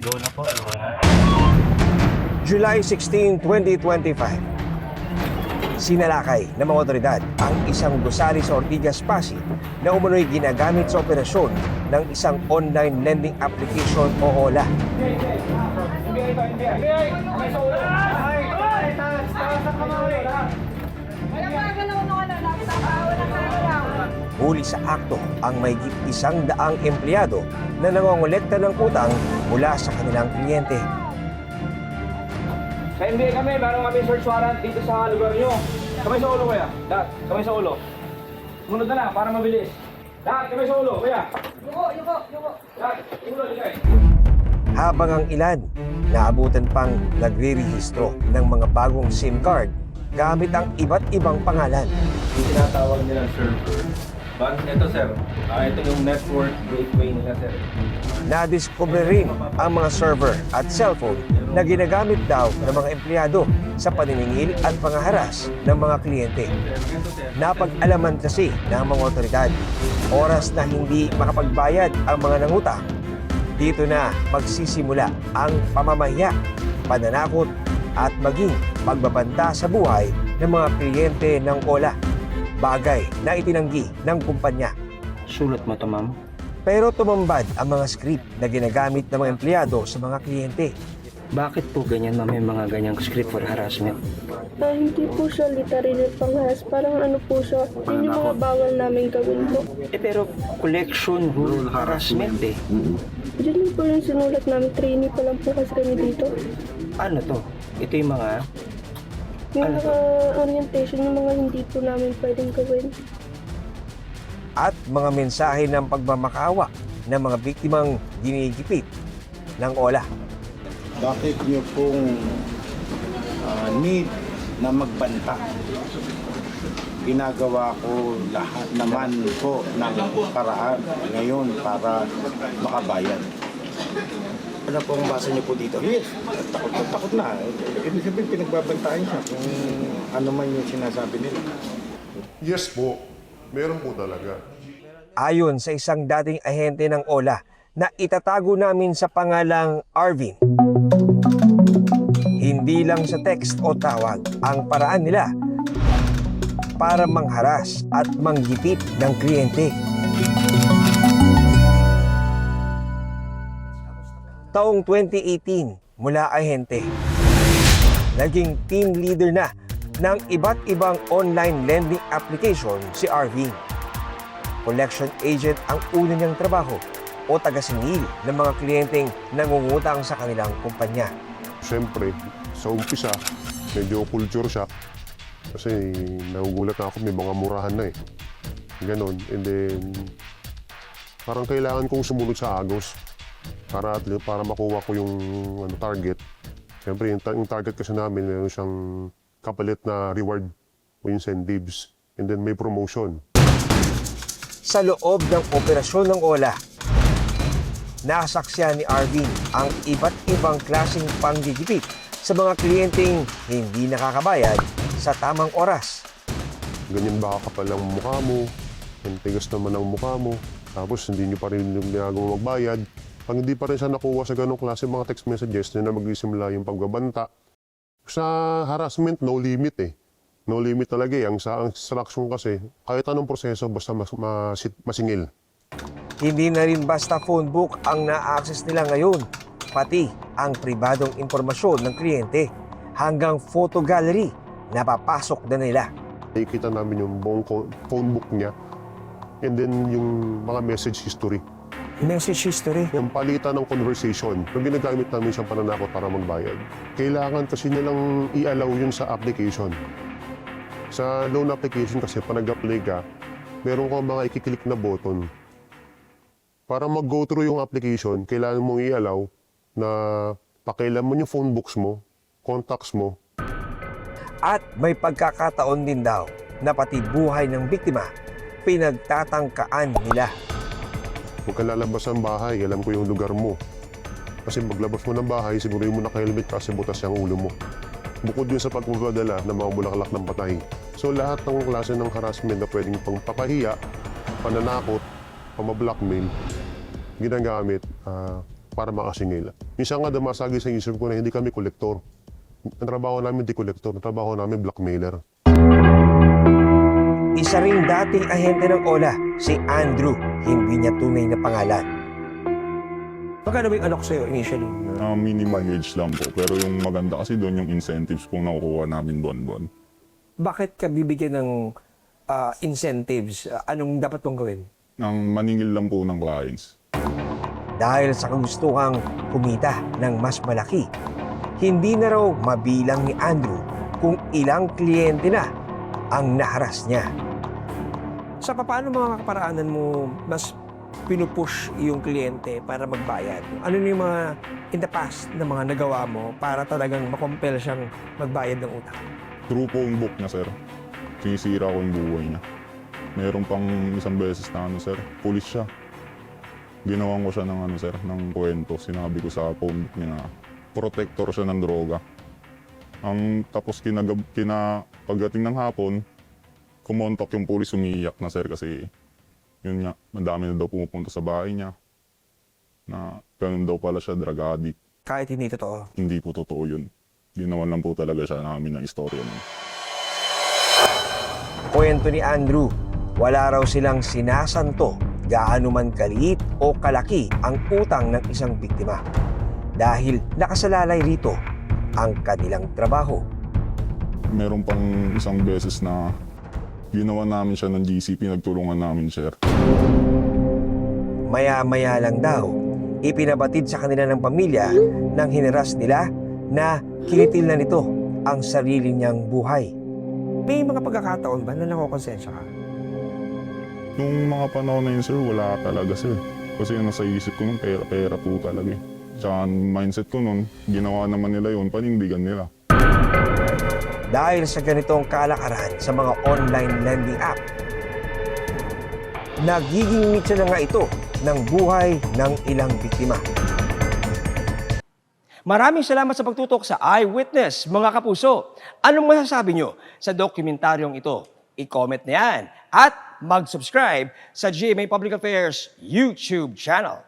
Go na po. Go na. July 16, 2025. Sinalakay ng mga otoridad ang isang gusali sa Ortigas Pasig na umunoy ginagamit sa operasyon ng isang online lending application o OLA. Huli sa akto ang may isang daang empleyado na nangongolekta ng utang mula sa kanilang kliyente. Sa NBA kami, meron kami search warrant dito sa lugar nyo. Kamay sa ulo, kuya. Lahat, kamay sa ulo. Sunod na lang, para mabilis. Lahat, kamay sa ulo, kuya. Yuko, yuko, yuko. Lahat, ulo, ligay. habang ang ilan naabutan pang nagre-rehistro ng mga bagong SIM card gamit ang iba't ibang pangalan. Yung tinatawag nilang server. Bang, ito sir, Ah, ito yung network gateway nila sir. Nadiskubre rin ang mga server at cellphone na ginagamit daw ng mga empleyado sa paniningil at pangaharas ng mga kliyente. Napag-alaman kasi ng mga otoridad, oras na hindi makapagbayad ang mga nangutang, dito na magsisimula ang pamamahiya, pananakot at maging pagbabanta sa buhay ng mga kliyente ng OLA. Bagay na itinanggi ng kumpanya. Sulat mo to, ma'am. Pero tumambad ang mga script na ginagamit ng mga empleyado sa mga kliyente. Bakit po ganyan, ma'am, yung mga ganyang script for harassment? Ah, hindi po siya literal panghas. Parang ano po siya. Yun yung mga bawal namin gawin po. Eh, pero collection rule harassment eh. Yun din po yung sinulat namin. Trainee pa lang po kasi kami dito. Ano to? Ito yung mga... Yung Ano? mga orientation, yung mga hindi po namin pwedeng gawin. at mga mensahe ng pagmamakaawa ng mga biktimang ginigipit ng OLA. bakit niyo pong ah, need na magbanta? Ginagawa ko lahat naman po ng paraan ngayon para makabayad. Ano po ang basa niyo po dito? Yes, takot na takot na. Ibig sabihin pinagbabantaan siya kung ano man yung sinasabi nila. Yes po, meron po talaga. Ayon sa isang dating ahente ng OLA na itatago namin sa pangalang Arvin. Hindi lang sa text o tawag ang paraan nila para mangharas at manggipit ng kliyente. Taong 2018 mula ahente, naging team leader na ng iba't ibang online lending application si Arvin collection agent ang una niyang trabaho o tagasingil ng mga kliyenteng nangungutang sa kanilang kumpanya. Siyempre, sa umpisa, medyo culture shock. Kasi nagugulat na ako, may mga murahan na eh. Ganon. And then, parang kailangan kong sumunod sa agos para at para makuha ko yung ano, target. Siyempre, yung, yung target kasi namin, meron siyang kapalit na reward o incentives. And then may promotion. Sa loob ng operasyon ng OLA, nasaksyan ni Arvin ang iba't ibang klaseng panggigipit sa mga kliyenteng hindi nakakabayad sa tamang oras. ganyan ba kapal ang mukha mo, ang tigas naman ang mukha mo, tapos hindi nyo pa rin yung ginagawa magbayad. Pag hindi pa rin siya nakuha sa ganong klase mga text messages, na magsisimula yung pagbabanta. Sa harassment, no limit eh. No limit talaga eh. Ang sa ang instruction kasi, kahit anong proseso, basta mas, masit- masingil. Hindi na rin basta phone book ang na-access nila ngayon, pati ang pribadong impormasyon ng kliyente hanggang photo gallery na papasok na nila. Nakikita namin yung buong phone book niya. And then yung mga message history. Message history. Yung palitan ng conversation, yung ginagamit namin siyang pananakot para magbayad. Kailangan kasi nilang i-allow yun sa application. Sa loan application kasi, pag nag-apply ka, meron kang mga ikiklik na button. Para mag-go through yung application, kailangan mong i-allow na pakailan mo yung phone books mo, contacts mo, At may pagkakataon din daw na pati buhay ng biktima pinagtatangkaan nila. Huwag kang lalabas ng bahay, alam ko yung lugar mo. Kasi maglabas mo ng bahay, siguro mo naka-helmet kasi butas yung ulo mo. Bukod yun sa pagpapadala ng mga bulaklak ng patay. So lahat ng klase ng harassment na pwedeng pangpapahiya, pananakot, pamablockmail, ginagamit ah, para makasingil. Minsan nga damasagi sa isip ko na hindi kami kolektor. Ang trabaho namin di kolektor, ang trabaho namin blackmailer. Isa ring dating ahente ng OLA, si Andrew, hindi niya tunay na pangalan. Magkano ba yung anak sa'yo initially? na minimum wage lang po. Pero yung maganda kasi doon yung incentives pong nakukuha namin buwan-buwan. Bakit ka bibigyan ng ah, incentives? Anong dapat mong gawin? Ang maningil lang po ng clients. Dahil sa kagustuhang kumita ng mas malaki, hindi na raw mabilang ni Andrew kung ilang kliyente na ang naharas niya. Sa paano mga kaparaanan mo mas pinupush yung kliyente para magbayad? Ano yung mga in the past na mga nagawa mo para talagang makompel siyang magbayad ng utang? True phone book niya, sir. Sinisira ko yung buhay niya. Meron pang isang beses na ano, sir, pulis siya. Ginawan ko siya ng ano, sir, ng kwento. Sinabi ko sa phone book niya na protector siya ng droga. Ang tapos kinagab, kina, pagdating ng hapon, kumontak yung pulis, umiiyak na, sir, kasi yun nga, madami na daw pumupunta sa bahay niya. Na ganun daw pala siya, drug addict. Kahit hindi totoo. Hindi po totoo yun. Ginawan lang po talaga siya namin ng istorya niya. Kwento ni Andrew, wala raw silang sinasanto gaano man kaliit o kalaki ang utang ng isang biktima. Dahil nakasalalay rito ang kanilang trabaho. Meron pang isang beses na ginawa namin siya ng GCP, nagtulungan namin, sir. Maya-maya lang daw, ipinabatid sa kanila ng pamilya ng hineras nila na kinitil na nito ang sarili niyang buhay. May mga pagkakataon ba na nakokonsensya ka? Nung mga panahon na yun, sir, wala talaga, sir. Kasi yung nasa isip ko nun, pera-pera po talaga. eh. Tsaka mindset ko nun, ginawa naman nila yun, panindigan nila. Dahil sa ganitong kalakaran sa mga online lending app, nagiging mitsa na nga ito ng buhay ng ilang biktima. Maraming salamat sa pagtutok sa Eyewitness, mga kapuso. Anong masasabi nyo sa dokumentaryong ito? I-comment na yan at mag-subscribe sa GMA Public Affairs YouTube channel.